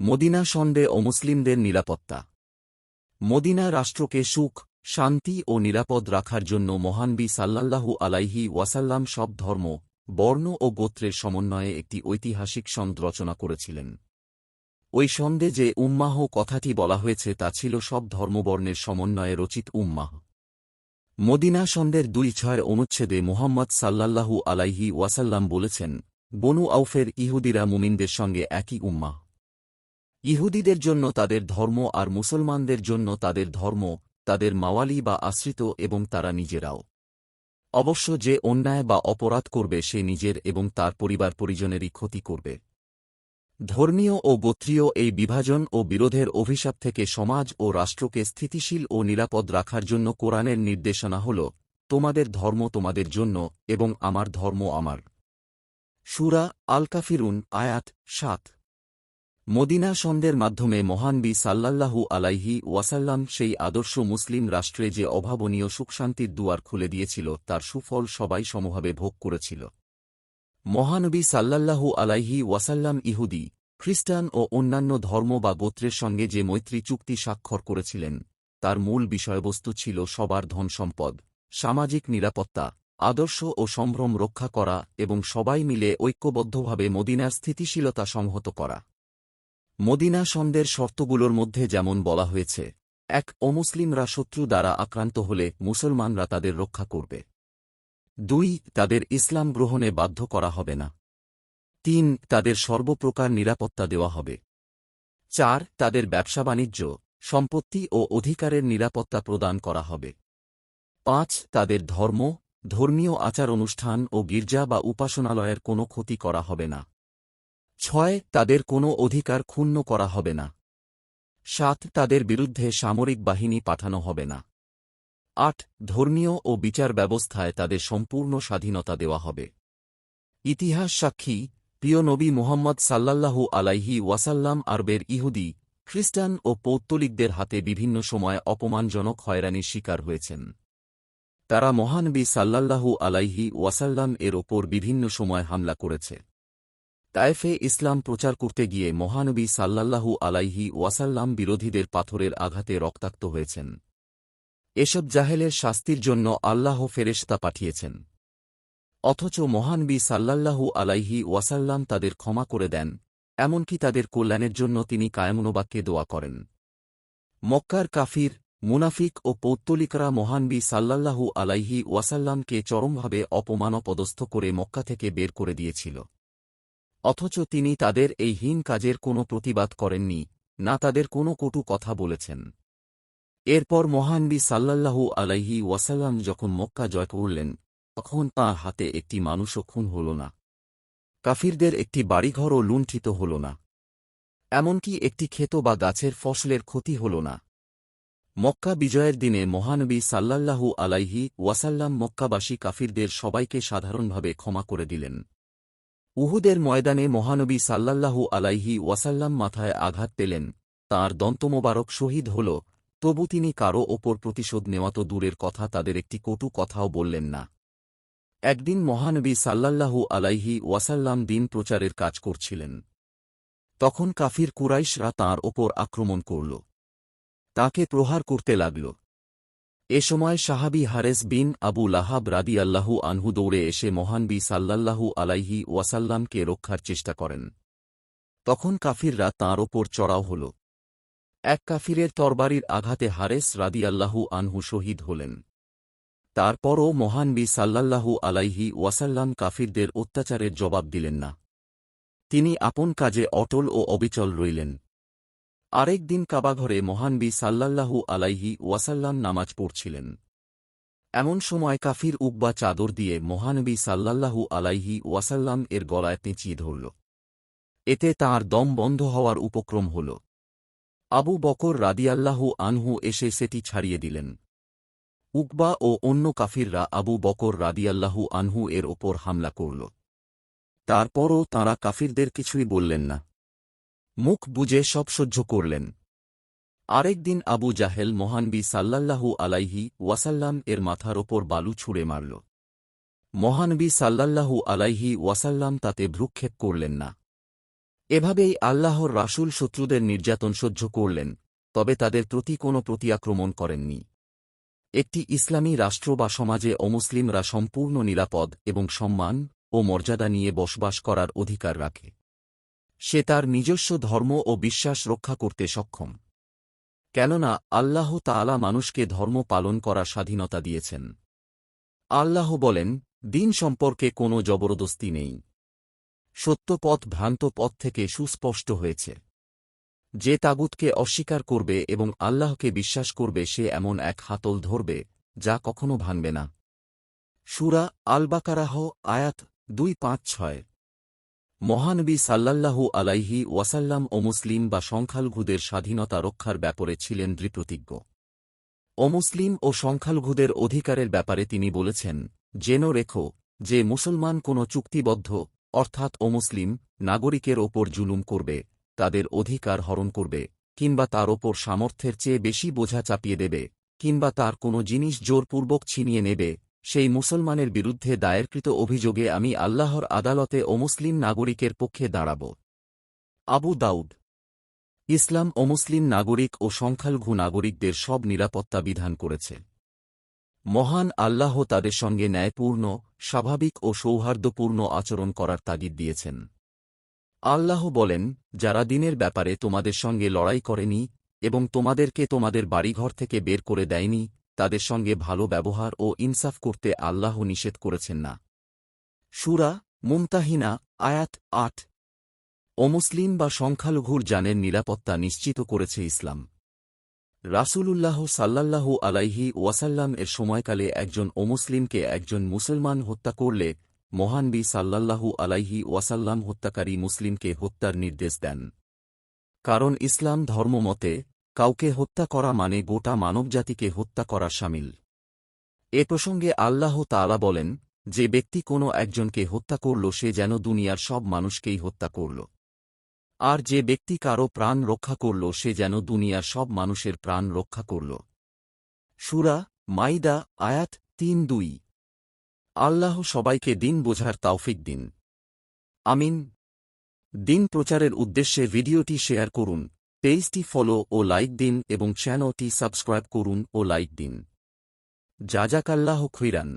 Medina সন্ডে ও মুসলিমদের নিরাপত্তা। Medina রাষ্ট্রকে সুখ, শান্তি ও নিরাপদ রাখার জন্য মহানবী সাল্লাল্লাহু আলাইহি ওয়াসাল্লাম সব ধর্ম, বর্ণ ও গোত্রের সমন্বয়ে একটি ঐতিহাসিক সন্দ রচনা করেছিলেন। ওই সন্দে যে উম্মাহ কথাটি বলা হয়েছে তা ছিল সব ধর্মবর্ণের সমন্বয়ে রচিত উম্মাহ। মদিনা সন্দের দুই ছয়ের অনুচ্ছেদে মোহাম্মদ সাল্লাল্লাহু আলাইহি ওয়াসাল্লাম বলেছেন, বনু আউফের ইহুদিরা মুমিনদের সঙ্গে একই উম্মাহ। ইহুদিদের জন্য তাদের ধর্ম আর মুসলমানদের জন্য তাদের ধর্ম, তাদের মাওয়ালি বা আশ্রিত এবং তারা নিজেরাও। অবশ্য যে অন্যায় বা অপরাধ করবে সে নিজের এবং তার পরিবার পরিজনেরই ক্ষতি করবে। ধর্মীয় ও গোত্রীয় এই বিভাজন ও বিরোধের অভিশাপ থেকে সমাজ ও রাষ্ট্রকে স্থিতিশীল ও নিরাপদ রাখার জন্য কোরআনের নির্দেশনা হল, তোমাদের ধর্ম তোমাদের জন্য এবং আমার ধর্ম আমার। সুরা আল কাফিরুন আয়াত সাত। মদিনা সন্দের মাধ্যমে মহানবী সাল্লাল্লাহু আলাইহি ওয়াসাল্লাম সেই আদর্শ মুসলিম রাষ্ট্রে যে অভাবনীয় সুখশান্তির দুয়ার খুলে দিয়েছিল, তার সুফল সবাই সমভাবে ভোগ করেছিল। মহানবী সাল্লাল্লাহু আলাইহি ওয়াসাল্লাম ইহুদি, খ্রিস্টান ও অন্যান্য ধর্ম বা গোত্রের সঙ্গে যে মৈত্রী চুক্তি স্বাক্ষর করেছিলেন, তার মূল বিষয়বস্তু ছিল সবার ধনসম্পদ, সামাজিক নিরাপত্তা, আদর্শ ও সম্ভ্রম রক্ষা করা এবং সবাই মিলে ঐক্যবদ্ধভাবে মদিনার স্থিতিশীলতা সংহত করা। মদিনা সন্দের শর্তগুলোর মধ্যে যেমন বলা হয়েছে, এক অমুসলিমরা শত্রু দ্বারা আক্রান্ত হলে মুসলমানরা তাদের রক্ষা করবে। দুই, তাদের ইসলাম গ্রহণে বাধ্য করা হবে না। তিন, তাদের সর্বপ্রকার নিরাপত্তা দেওয়া হবে। চার, তাদের ব্যবসা বাণিজ্য, সম্পত্তি ও অধিকারের নিরাপত্তা প্রদান করা হবে। পাঁচ, তাদের ধর্ম, ধর্মীয় আচার অনুষ্ঠান ও গির্জা বা উপাসনালয়ের কোনো ক্ষতি করা হবে না। ছয়, তাদের কোনো অধিকার ক্ষুণ্ণ করা হবে না। সাত, তাদের বিরুদ্ধে সামরিক বাহিনী পাঠানো হবে না। আট, ধর্মীয় ও বিচার ব্যবস্থায় তাদের সম্পূর্ণ স্বাধীনতা দেওয়া হবে। ইতিহাস সাক্ষী, প্রিয় নবী মোহাম্মদ সাল্লাল্লাহু আলাইহি ওয়াসাল্লাম আরবের ইহুদি, খ্রিস্টান ও পৌত্তলিকদের হাতে বিভিন্ন সময় অপমানজনক হয়রানির শিকার হয়েছেন। তারা মহানবী সাল্লাল্লাহু আলাইহি ওয়াসাল্লাম এর ওপর বিভিন্ন সময় হামলা করেছে। তায়েফে ইসলাম প্রচার করতে গিয়ে মহানবী সাল্লাল্লাহু আলাইহি ওয়াসাল্লাম বিরোধীদের পাথরের আঘাতে রক্তাক্ত হয়েছেন। এসব জাহেলের শাস্তির জন্য আল্লাহ ফেরেশতা পাঠিয়েছেন। অথচ মহানবী সাল্লাল্লাহু আলাইহি ওয়াসাল্লাম তাদের ক্ষমা করে দেন, এমনকি তাদের কল্যাণের জন্য তিনি কায়মনোবাক্যে দোয়া করেন। মক্কার কাফির, মুনাফিক ও পৌত্তলিকরা মহানবী সাল্লাল্লাহু আলাইহি ওয়াসাল্লামকে চরমভাবে অপমানপদস্থ করে মক্কা থেকে বের করে দিয়েছিল। অথচ তিনি তাদের এই হীন কাজের কোনো প্রতিবাদ করেননি, না তাদের কোনো কটু কথা বলেছেন। এরপর মহানবী সাল্লাল্লাহু আলাইহি ওয়াসাল্লাম যখন মক্কা জয় করলেন, তখন তাঁর হাতে একটি মানুষও খুন হল না। কাফিরদের একটি বাড়িঘরও লুণ্ঠিত হল না। এমনকি একটি ক্ষেত বা গাছের ফসলের ক্ষতি হল না। মক্কা বিজয়ের দিনে মহানবী সাল্লাল্লাহু আলাইহি ওয়াসাল্লাম মক্কাবাসী কাফিরদের সবাইকে সাধারণভাবে ক্ষমা করে দিলেন। উহুদের ময়দানে মহানবী সাল্লাল্লাহু আলাইহি ওয়াসাল্লাম মাথায় আঘাত পেলেন। তাঁর দন্তমোবারক শহীদ হল, তবু তিনি কারও ওপর প্রতিশোধ নেওয়া তো দূরের কথা, তাদের একটি কটু কথাও বললেন না। একদিন মহানবী সাল্লাল্লাহু আলাইহি ওয়াসাল্লাম দিন প্রচারের কাজ করছিলেন। তখন কাফির কুরাইশরা তাঁর ওপর আক্রমণ করল। তাকে প্রহার করতে লাগল। এ সময় সাহাবি হারেস বিন আবু লাহাব রাদি আল্লাহু আনহু দৌড়ে এসে মহানবী সাল্লাল্লাহু আলাইহি ওয়াসাল্লামকে রক্ষার চেষ্টা করেন। তখন কাফিররা তাঁর ওপর চড়াও হল। এক কাফিরের তরবারির আঘাতে হারেস রাদি আল্লাহু আনহু শহীদ হলেন। তারপরও মহানবী সাল্লাল্লাহু আলাইহি ওয়াসাল্লাম কাফিরদের অত্যাচারের জবাব দিলেন না। তিনি আপন কাজে অটল ও অবিচল রইলেন। আরেক দিন কাবাঘরে মহানবী সাল্লাল্লাহু আলাইহি ওয়াসাল্লাম নামাজ পড়ছিলেন। এমন সময় কাফির উকবা চাদর দিয়ে মহানবী সাল্লাল্লাহু আলাইহি ওয়াসাল্লাম এর গলায় পেঁচিয়ে ধরল। এতে তাঁর দম বন্ধ হওয়ার উপক্রম হল। আবু বকর রাদিয়াল্লাহু আনহু এসে সেটি ছাড়িয়ে দিলেন। উকবা ও অন্য কাফিররা আবু বকর রাদিয়াল্লাহু আনহু এর ওপর হামলা করল। তারপরও তাঁরা কাফিরদের কিছুই বললেন না। মুখ বুঝে সব সহ্য করলেন। আরেক দিন আবু জাহেল মহানবী সাল্লাল্লাহু আলাইহি ওয়াসাল্লাম এর মাথার ওপর বালু ছুঁড়ে মারল। মহানবী সাল্লাল্লাহু আলাইহি ওয়াসাল্লাম তাতে ভ্রুক্ষেপ করলেন না। এভাবেই আল্লাহর রাসূল শত্রুদের নির্যাতন সহ্য করলেন, তবে তাদের প্রতি কোনো প্রতিআক্রমণ করেননি। একটি ইসলামী রাষ্ট্র বা সমাজে অমুসলিমরা সম্পূর্ণ নিরাপদ এবং সম্মান ও মর্যাদা নিয়ে বসবাস করার অধিকার রাখে। সে তার নিজস্ব ধর্ম ও বিশ্বাস রক্ষা করতে সক্ষম। কেননা, আল্লাহ তাআলা মানুষকে ধর্ম পালন করার স্বাধীনতা দিয়েছেন। আল্লাহ বলেন, দিন সম্পর্কে কোনো জবরদস্তি নেই। সত্য পথ ভ্রান্ত পথ থেকে সুস্পষ্ট হয়েছে। যে তাগুতকে অস্বীকার করবে এবং আল্লাহকে বিশ্বাস করবে, সে এমন এক হাতল ধরবে, যা কখনো ভাঙবে না। সুরা আলবাকারাহ, আয়াত দুই পাঁচ ছয়। মহানবী সাল্লাল্লাহু আলাইহি ওয়াসাল্লাম ও মুসলিম বা সংখ্যালঘুদের স্বাধীনতা রক্ষার ব্যাপারে ছিলেন দৃপ্রতিজ্ঞ অমুসলিম ও সংখ্যালঘুদের অধিকারের ব্যাপারে তিনি বলেছেন, জেন রেখো, যে মুসলমান কোনো চুক্তিবদ্ধ, অর্থাৎ অমুসলিম নাগরিকের ওপর জুলুম করবে, তাদের অধিকার হরণ করবে, কিংবা তার ওপর সামর্থ্যের চেয়ে বেশি বোঝা চাপিয়ে দেবে, কিংবা তার কোনো জিনিস জোরপূর্বক ছিনিয়ে নেবে সেই মুসলমানের বিরুদ্ধে দায়েরকৃত অভিযোগে আমি আল্লাহর আদালতে অমুসলিম নাগরিকের পক্ষে দাঁড়াব। আবু দাউদ। ইসলাম অমুসলিম নাগরিক ও সংখ্যালঘু নাগরিকদের সব নিরাপত্তা বিধান করেছে। মহান আল্লাহ তাদের সঙ্গে ন্যায়পূর্ণ, স্বাভাবিক ও সৌহার্দ্যপূর্ণ আচরণ করার তাগিদ দিয়েছেন। আল্লাহ বলেন, যারা দিনের ব্যাপারে তোমাদের সঙ্গে লড়াই করেনি এবং তোমাদেরকে তোমাদের বাড়িঘর থেকে বের করে দেয়নি তাদের সঙ্গে ভালো ব্যবহার ও ইনসাফ করতে আল্লাহ নিষেধ করেছেন না। সুরা মুমতাহিনা, আয়াত আট। অমুসলিম বা সংখ্যালঘুর জানের নিরাপত্তা নিশ্চিত করেছে ইসলাম। রাসূলুল্লাহ সাল্লাল্লাহু আলাইহি ওয়াসাল্লাম এর সময়কালে একজন অমুসলিমকে একজন মুসলমান হত্যা করলে মহানবী সাল্লাল্লাহু আলাইহি ওয়াসাল্লাম হত্যাকারী মুসলিমকে হত্যার নির্দেশ দেন। কারণ ইসলাম ধর্মমতে কাউকে হত্যা করা মানে গোটা মানবজাতিকে হত্যা করা সামিল। এ প্রসঙ্গে আল্লাহ তাআলা বলেন, যে ব্যক্তি কোনো একজনকে হত্যা করল, সে যেন দুনিয়ার সব মানুষকেই হত্যা করল। আর যে ব্যক্তি কারও প্রাণ রক্ষা করল, সে যেন দুনিয়ার সব মানুষের প্রাণ রক্ষা করল। সুরা মাইদা, আয়াত তিন দুই। আল্লাহ সবাইকে দিন বোঝার তাওফিক দিন। আমিন। দিন প্রচারের উদ্দেশ্যে ভিডিওটি শেয়ার করুন। পেজটি ফলো ও লাইক দিন এবং চ্যানেলটি সাবস্ক্রাইব করুন ও লাইক দিন। জাজাকাল্লাহ খৈরান।